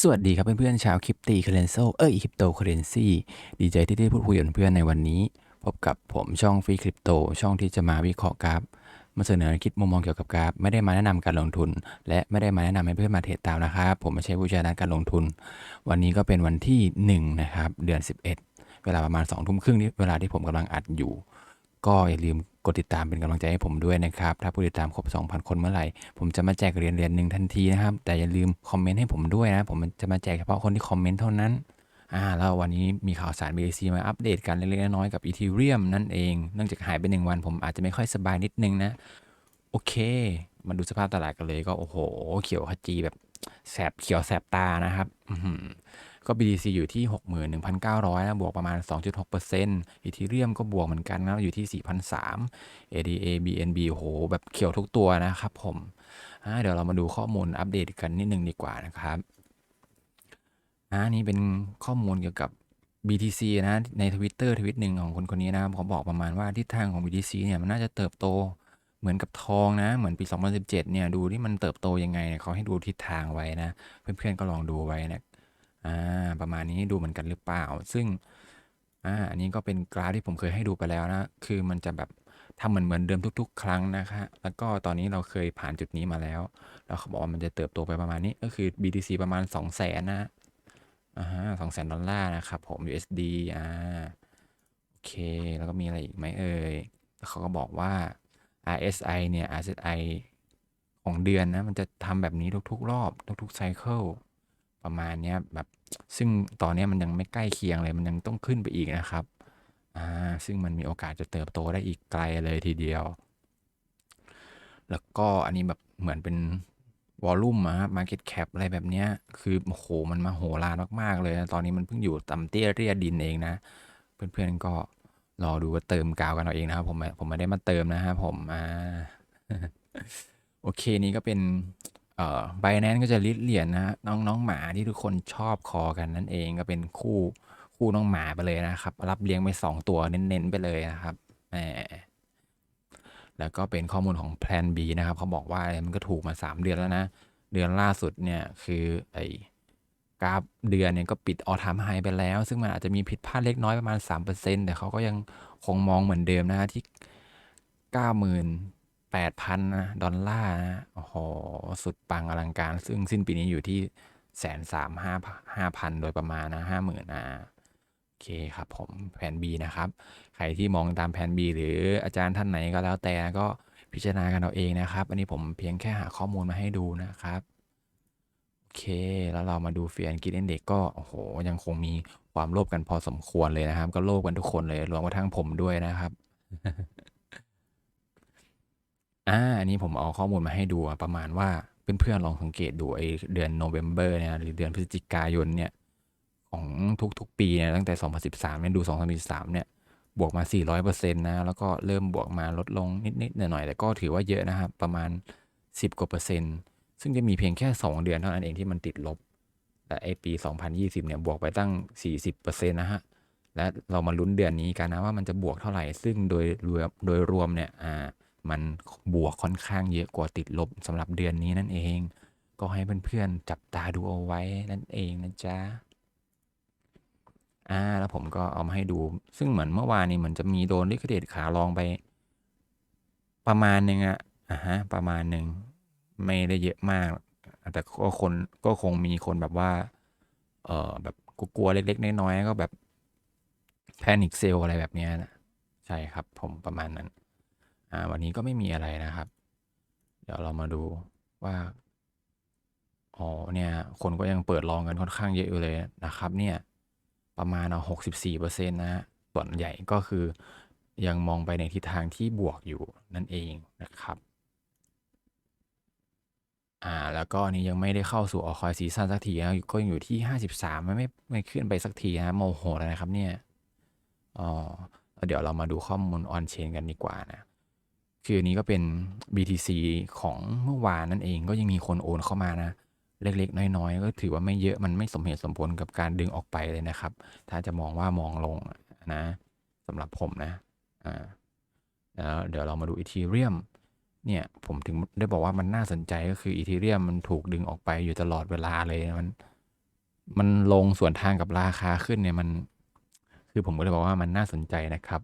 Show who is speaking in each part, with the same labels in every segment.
Speaker 1: สวัสดีครับเพื่อนๆชาวคริปตีเคเรนโซเอ้ยคริปโตเคเรนซีดีใจที่ได้พูดคุยกับเพื่อนในวันนี้ พบกับผมช่องฟรีคริปโตช่องที่จะมาวิเคราะห์กราฟมาเสนอคิดมุมมองเกี่ยวกับกราฟ ไม่ได้มาแนะนำการลงทุน และไม่ได้มาแนะนำให้เพื่อนมาเทรดตามนะครับ ผมไม่ใช่ผู้ชี่ยวชาญด้านการลงทุน วันนี้ก็เป็นวันที่ 1 นะครับ เดือน 11 เวลาประมาณ2ทุ่มครึ่งนี่เวลาที่ผมกำลังอัดอยู่ ก็อย่าลืม กดติดตามเป็นกำลังใจให้ผมด้วยนะครับ ถ้าผู้ติดตามครบ 2,000 คนเมื่อไหร่ ผมจะมาแจกเหรียญเหรียญหนึ่งทันทีนะครับ แต่อย่าลืมคอมเมนต์ให้ผมด้วยนะ ผมจะมาแจกเฉพาะคนที่คอมเมนต์เท่านั้นอ่าแล้ววันนี้มีข่าวสาร BTC มาอัปเดตกันเล็กๆน้อยๆกับ Ethereum นั่นเอง เนื่องจากหายไปหนึ่งวันผมอาจจะไม่ค่อยสบายนิดนึงนะ โอเค มาดูสภาพตลาดกันเลยก็โอ้โห เขียวขจีแบบแสบเขียวแสบตานะครับอื ก็ BTC อยู่ที่ 61,900นะบวกประมาณ 2.6% Ethereum ก็บวกเหมือนกันนะอยู่ที่4,300 ADA BNB โหแบบเขียวทุกตัวนะครับผมเดี๋ยวเรามาดูข้อมูลอัปเดตกันนิดนึงดีกว่านะครับอ่านี่เป็นข้อมูลเกี่ยวกับ BTC นะ ในทวิตเตอร์ทวิตหนึ่งของคนคนนี้นะเขาบอกประมาณว่าทิศทางของ BTC เนี่ยมันน่าจะเติบโตเหมือนกับทองนะ เหมือนปี 2017 เนี่ย ดูที่มันเติบโตยังไงเนี่ยเขาให้ดูทิศทางไว้นะ เพื่อนๆก็ลองดูไว้นะ อ่าประมาณนี้ดูเหมือนกันหรือเปล่า ซึ่งอ่าอันนี้ก็เป็นกราฟที่ผมเคยให้ดูไปแล้วนะ คือมันจะแบบทำเหมือนเหมือนเดิมทุก ๆ ครั้งนะคะแล้วก็ตอนนี้เราเคยผ่านจุดนี้มาแล้ว แล้วเขาบอกว่ามันจะเติบโตไปประมาณนี้ก็คือ BTC ประมาณ 2 0 0 0 0นนะอ่าสองแสนดอลลาร์นะครับผม USD อ่าโอเค แล้วก็มีอะไรอีกไหมเอ่ยเขาก็บอกว่า RSI เนี่ย RSI ของเดือนนะ มันจะทำแบบนี้ทุก ๆ รอบ ทุกๆไซเคิลประมาณนี้แบบ ซึ่งตอนนี้มันยังไม่ใกล้เคียงเลย มันยังต้องขึ้นไปอีกนะครับอ่าซึ่งมันมีโอกาสจะเติบโตได้อีกไกลเลยทีเดียว แล้วก็อันนี้แบบเหมือนเป็นวอลลุ่มอะครับ Market Cap อะไรแบบเนี้ย คือโอ้โหมันมาโหฬารมากๆเลยนะตอนนี้มันเพิ่งอยู่ต่ำเตี้ยเรียดินเองนะ เพื่อนๆก็รอดูว่าเติมกาวกันเอาเองนะครับผมผมไม่ได้มาเติมนะครับผมอ่าโอเคนี่ก็เป็น เอ่อ Binance ก็จะลิสต์เหรียญนะน้องน้องหมาที่ทุกคนชอบคอกันนั่นเองก็เป็นคู่คู่น้องหมาไปเลยนะครับ รับเลี้ยงไป 2 ตัวเน้นๆไปเลยนะครับแหมแล้วก็เป็นข้อมูลของ Plan B นะครับเขาบอกว่ามันก็ถูกมา 3 เดือนแล้วนะ เดือนล่าสุดเนี่ยคือไอ้กราฟเดือนเนี่ยก็ปิดออทามไฮไปแล้ว ซึ่งมันอาจจะมีผิดพลาดเล็กน้อยประมาณ 3%แต่เขาก็ยังคงมองเหมือนเดิมนะฮะที่ 8,000นะดอลลาร์นะโอ้โห สุดปังอลังการ ซึ่งสิ้นปีนี้อยู่ที่แสนสามห้าห้าพันโดยประมาณนะห้าหมื่นนะโอเคครับผมแผน B นะครับ ใครที่มองตามแผน B หรืออาจารย์ท่านไหนก็แล้วแต่ก็พิจารณากันเอาเองนะครับ อันนี้ผมเพียงแค่หาข้อมูลมาให้ดูนะครับโอเค แล้วเรามาดูเฟียนกินเอนเด็กก็โอ้โห ยังคงมีความโลภกันพอสมควรเลยนะครับ ก็โลภกันทุกคนเลยรวมกระทั่งผมด้วยนะครับ อ่าอันนี้ผมเอาข้อมูลมาให้ดูอะประมาณว่าเพื่อนๆลองสังเกตดูไอเดือนโนเวม ber เนี่ยหรือเดือนพฤศจิกายนเนี่ยของทุกๆ ปีเนี่ยตั้งแต่ 2013เนี่ยดู 2013เนี่ยบวกมา 400%นะแล้วก็เริ่มบวกมาลดลงนิดๆหน่อยๆแต่ก็ถือว่าเยอะนะครับ ประมาณ 10 กว่าเปอร์เซ็นต์ ซึ่งจะมีเพียงแค่ 2 เดือนเท่านั้นเองที่มันติดลบ แต่ไอปี 2020เนี่ยบวกไปตั้ง 40%นะฮะและเรามาลุ้นเดือนนี้กันนะว่ามันจะบวกเท่าไหร่ ซึ่งโดยรวมโดยรวมเนี่ยอ่า มันบวกค่อนข้างเยอะกว่าติดลบสำหรับเดือนนี้นั่นเอง ก็ให้เพื่อนๆจับตาดูเอาไว้นั่นเองนะจ๊ะอ่าแล้วผมก็เอามาให้ดู ซึ่งเหมือนเมื่อวานนี้เหมือนจะมีโดนลิคเดตขาลองไป ประมาณหนึ่งอะอะฮะประมาณหนึ่งไม่ได้เยอะมาก แต่ก็คนก็คงมีคนแบบว่า เออแบบกลัวๆเล็กๆน้อยๆก็แบบแพนิคเซลอะไรแบบนี้นะใช่ครับผมประมาณนั้น วันนี้ก็ไม่มีอะไรนะครับ เดี๋ยวเรามาดูว่า อ๋อ เนี่ย คนก็ยังเปิดลองกันค่อนข้างเยอะอยู่เลยนะครับ เนี่ย ประมาณเอา64%นะฮะส่วนใหญ่ก็คือยังมองไปในทิศทางที่บวกอยู่นั่นเองนะครับ อ่า แล้วก็นี้ยังไม่ได้เข้าสู่ออคอยซีซั่นสักทีนะก็ยังอยู่ที่53ไม่ไม่ไม่ขึ้นไปสักทีนะโมโหแล้วนะครับเนี่ย อ๋อ เดี๋ยวเรามาดูข้อมูลออนเชนกันดีกว่านะ คืออันนี้ก็เป็น BTC ของเมื่อวานนั่นเองก็ยังมีคนโอนเข้ามานะ เล็กๆ น้อยๆ ก็ถือว่าไม่เยอะมันไม่สมเหตุสมผลกับการดึงออกไปเลยนะครับ ถ้าจะมองว่ามองลงนะสำหรับผมนะอ่าแล้วเดี๋ยวเรามาดูอีทีเรียมเนี่ยผมถึงได้บอกว่ามันน่าสนใจก็คืออีทีเรียมมันถูกดึงออกไปอยู่ตลอดเวลาเลยมันมันลงส่วนทางกับราคาขึ้นเนี่ยมัน คือผมก็เลยบอกว่ามันน่าสนใจนะครับ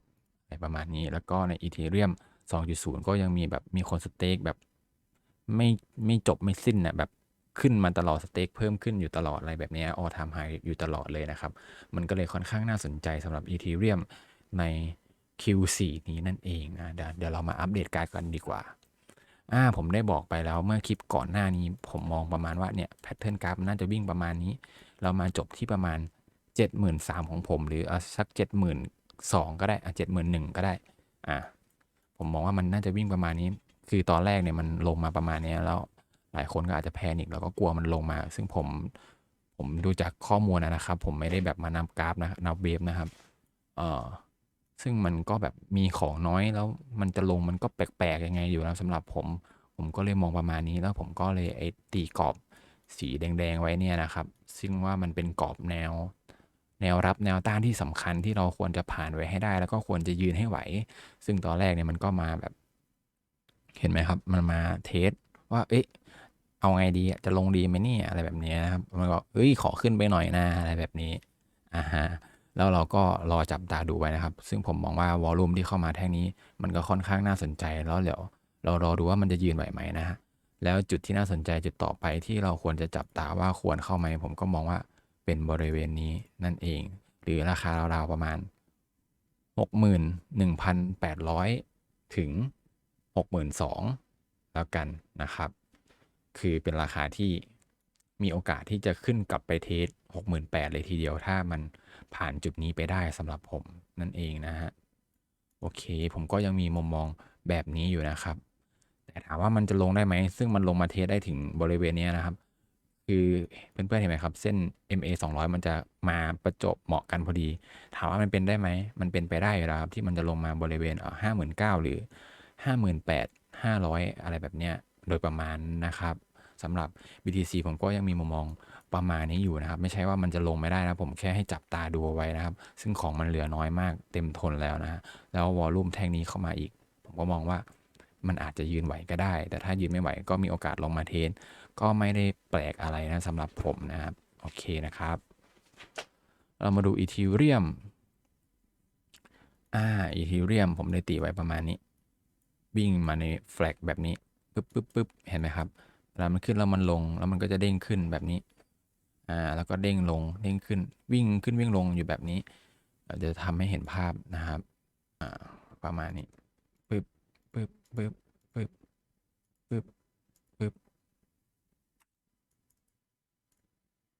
Speaker 1: ประมาณนี้แล้วก็ใน Ethereum 2.0 ก็ยังมีแบบมีคนสเต็กแบบไม่ไม่จบไม่สิ้นนะแบบขึ้นมาตลอดสเต็กเพิ่มขึ้นอยู่ตลอดอะไรแบบนี้ออทามไฮอยู่ตลอดเลยนะครับ มันก็เลยค่อนข้างน่าสนใจสำหรับ Ethereum ใน Q4 นี้นั่นเองนะเดี๋ยวเดี๋ยวเรามาอัปเดตการกันดีกว่าอ่าผมได้บอกไปแล้วเมื่อคลิปก่อนหน้านี้ ผมมองประมาณว่าเนี่ยแพทเทิร์นกราฟน่าจะวิ่งประมาณนี้ เรามาจบที่ประมาณ 73,000ของผม หรือเอาสัก 72,000ก็ได้อะ71,000 ก็ได้ อ่า ผมมองว่ามันน่าจะวิ่งประมาณนี้ คือตอนแรกเนี่ยมันลงมาประมาณนี้แล้วหลายคนก็อาจจะแพนิคแล้วก็กลัวมันลงมา ซึ่งผมผมดูจากข้อมูลนะครับ ผมไม่ได้แบบมานำกราฟนะนับเวฟนะครับเออซึ่งมันก็แบบมีของน้อยแล้วมันจะลงมันก็แปลกๆยังไงอยู่นะสำหรับผม ผมก็เลยมองประมาณนี้แล้วผมก็เลยไอ้ตีกรอบสีแดงๆไว้เนี่ยนะครับ ซึ่งว่ามันเป็นกรอบแนว แนวรับแนวต้านที่สำคัญที่เราควรจะผ่านไว้ให้ได้ แล้วก็ควรจะยืนให้ไหว ซึ่งตอนแรกเนี่ยมันก็มาแบบ เห็นไหมครับ มันมาเทสว่า เอ๊ะเอาไงดีจะลงดีไหมเนี่ยอะไรแบบนี้นะครับมันก็เอ้ยขอขึ้นไปหน่อยนะอะไรแบบนี้อ่าฮะแล้วเราก็รอจับตาดูไว้นะครับ ซึ่งผมมองว่าวอลลุ่มที่เข้ามาแท่งนี้ มันก็ค่อนข้างน่าสนใจแล้วเดี๋ยวเรารอดูว่ามันจะยืนไหวไหมนะฮะแล้วจุดที่น่าสนใจจุดต่อไปที่เราควรจะจับตาว่าควรเข้าไหมผมก็มองว่า เป็นบริเวณนี้นั่นเอง หรือราคาราวๆประมาณ 61,800 ถึง 62,000แล้วกันนะครับ คือเป็นราคาที่มีโอกาสที่จะขึ้นกลับไปเทส68,000 เลยทีเดียวถ้ามันผ่านจุดนี้ไปได้สำหรับผมนั่นเองนะฮะ โอเค ผมก็ยังมีมุมมองแบบนี้อยู่นะครับ แต่ถามว่ามันจะลงได้ไหม ซึ่งมันลงมาเทสได้ถึงบริเวณนี้นะครับ คือเพื่อนๆเห็นไหมครับ เส้น MA 200 มันจะมาประจบเหมาะกันพอดี ถามว่ามันเป็นได้ไหม มันเป็นไปได้อยู่แล้วครับ ที่มันจะลงมาบริเวณห้าหมื่นเก้าหรือห้าหมื่นแปดห้าร้อยอะไรแบบเนี้ยโดยประมาณนะครับสำหรับ BTC ผมก็ยังมีมุมมองประมาณนี้อยู่นะครับ ไม่ใช่ว่ามันจะลงไม่ได้นะผมแค่ให้จับตาดูเอาไว้นะครับ ซึ่งของมันเหลือน้อยมากเต็มทนแล้วนะฮะแล้ววอลลุ่มแท่งนี้เข้ามาอีก ผมก็มองว่า มันอาจจะยืนไหวก็ได้ แต่ถ้ายืนไม่ไหวก็มีโอกาสลงมาเทสก็ไม่ได้แปลกอะไรนะสำหรับผมนะครับโอเคนะครับ เรามาดูอีทีเรียมอ่าอีทีเรียมผมได้ตีไว้ประมาณนี้ วิ่งมาในแฟลกแบบนี้ปึ๊บปึ๊บปึ๊บเห็นไหมครับเวลามันขึ้นแล้วมันลงแล้วมันก็จะเด้งขึ้นแบบนี้อ่าแล้วก็เด้งลงเด้งขึ้นวิ่งขึ้นวิ่งลงอยู่แบบนี้เดี๋ยวทำให้เห็นภาพนะครับอ่าประมาณนี้ ปึ๊บปึ๊บปึ๊บปึ๊บ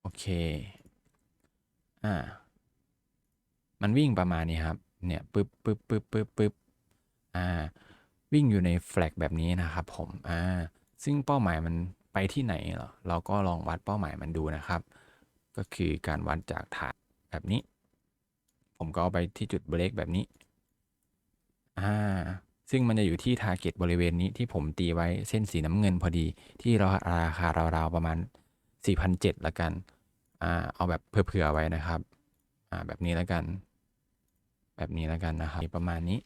Speaker 1: โอเค อ่า มันวิ่งประมาณนี้ครับ เนี่ยปึ๊บปึ๊บปึ๊บปึ๊บปึ๊บอ่า วิ่งอยู่ในแฟลกแบบนี้นะครับผม อ่า ซึ่งเป้าหมายมันไปที่ไหนเหรอ เราก็ลองวัดเป้าหมายมันดูนะครับ ก็คือการวัดจากฐานแบบนี้ ผมก็เอาไปที่จุดเบรกแบบนี้ อ่า ซึ่งมันจะอยู่ที่ทาร์เก็ตบริเวณนี้ที่ผมตีไว้เส้นสีน้ำเงินพอดีที่เราราคาราวๆประมาณ 4,700ละกันอ่าเอาแบบเผื่อๆไว้นะครับอ่าแบบนี้แล้วกัน แบบนี้แล้วกันนะครับประมาณนี้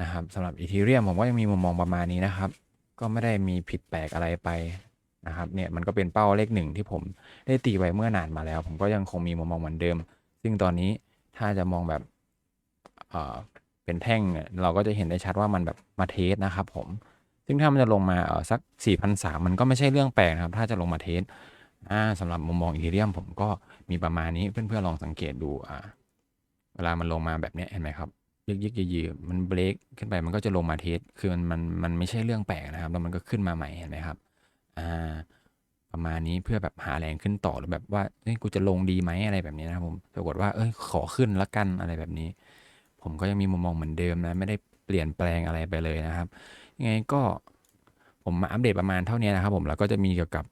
Speaker 1: นะครับสำหรับอีทีเรียมผมก็ยังมีมุมมองประมาณนี้นะครับ ก็ไม่ได้มีผิดแปลกอะไรไปนะครับเนี่ยมันก็เป็นเป้าเลขหนึ่งที่ผมได้ตีไว้เมื่อนานมาแล้ว ผมก็ยังคงมีมุมมองเหมือนเดิม ซึ่งตอนนี้ถ้าจะมองแบบเอ่อ เป็นแท่งเนี่ยเราก็จะเห็นได้ชัดว่ามันแบบมาเทสนะครับผม ซึ่งถ้ามันจะลงมาเออสัก4,300มันก็ไม่ใช่เรื่องแปลกนะครับ ถ้าจะลงมาเทสอ่าสำหรับมุมมองอีเทเรียมผมก็มีประมาณนี้เพื่อนๆลองสังเกตดูอ่าเวลามันลงมาแบบนี้เห็นไหมครับยึกยึกยืมันเบรกขึ้นไปมันก็จะลงมาเทสคือมันมันมันไม่ใช่เรื่องแปลกนะครับ แล้วมันก็ขึ้นมาใหม่เห็นไหมครับอ่าประมาณนี้เพื่อแบบหาแรงขึ้นต่อหรือแบบว่าเฮ้ยกูจะลงดีไหมอะไรแบบนี้นะครับผมปรากฏว่าเอ้ยขอขึ้นละกันอะไรแบบนี้ ผมก็ยังมีมุมมองเหมือนเดิมนะ ไม่ได้เปลี่ยนแปลงอะไรไปเลยนะครับ ยังไงก็ผมมาอัปเดตประมาณเท่านี้นะครับ ผมแล้วก็จะมีเกี่ยวกับ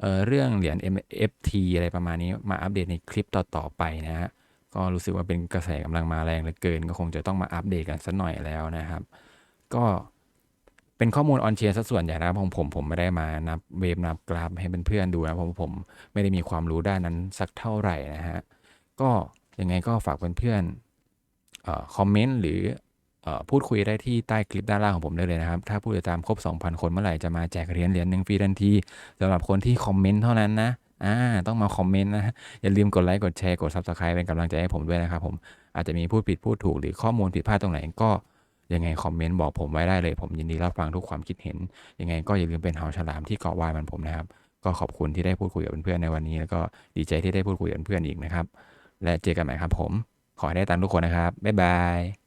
Speaker 1: เเรื่องเหรียญ NFT อะไรประมาณนี้มาอัปเดตในคลิปต่อๆไปนะฮะก็รู้สึกว่าเป็นกระแสกำลังมาแรงเหลือเกิน ก็คงจะต้องมาอัปเดตกันสักหน่อยแล้วนะครับ ก็เป็นข้อมูลออนเชียร์ซะส่วนใหญ่นะครับของผมผมไม่ได้มานับเวฟนับกราฟให้เเพื่อนๆดูนะเพราะผมไม่ได้มีความรู้ด้านนั้นสักเท่าไหร่นะฮะก็ยังไงก็ฝากเพื่อนๆ คอมเมนต์หรือพูดคุยได้ที่ใต้คลิปด้านล่างของผมได้เลยนะครับ ถ้าผู้ติดตามครบ 2,000 คนเมื่อไหร่จะมาแจกเหรียญเหรียญหนึ่งฟรีทันทีสำหรับคนที่คอมเมนต์เท่านั้นนะอ่าต้องมาคอมเมนต์นะอย่าลืมกดไลค์กดแชร์กด Subscribe เป็นกำลังใจให้ผมด้วยนะครับผมอาจจะมีพูดผิดพูดถูกหรือข้อมูลผิดพลาดตรงไหนก็ยังไงคอมเมนต์บอกผมไว้ได้เลย ผมยินดีรับฟังทุกความคิดเห็น ยังไงก็อย่าลืมเป็นเห่าฉลามที่เกาะวายมันผมนะครับ ก็ขอบคุณที่ได้พูดคุยกับเพื่อนๆในวันนี้ แล้วก็ดีใจที่ได้พูดคุยกับเพื่อนอีกนะครับ และเจอกันใหม่ครับผม ขอให้ได้ตังค์ทุกคนนะครับ บ๊ายบาย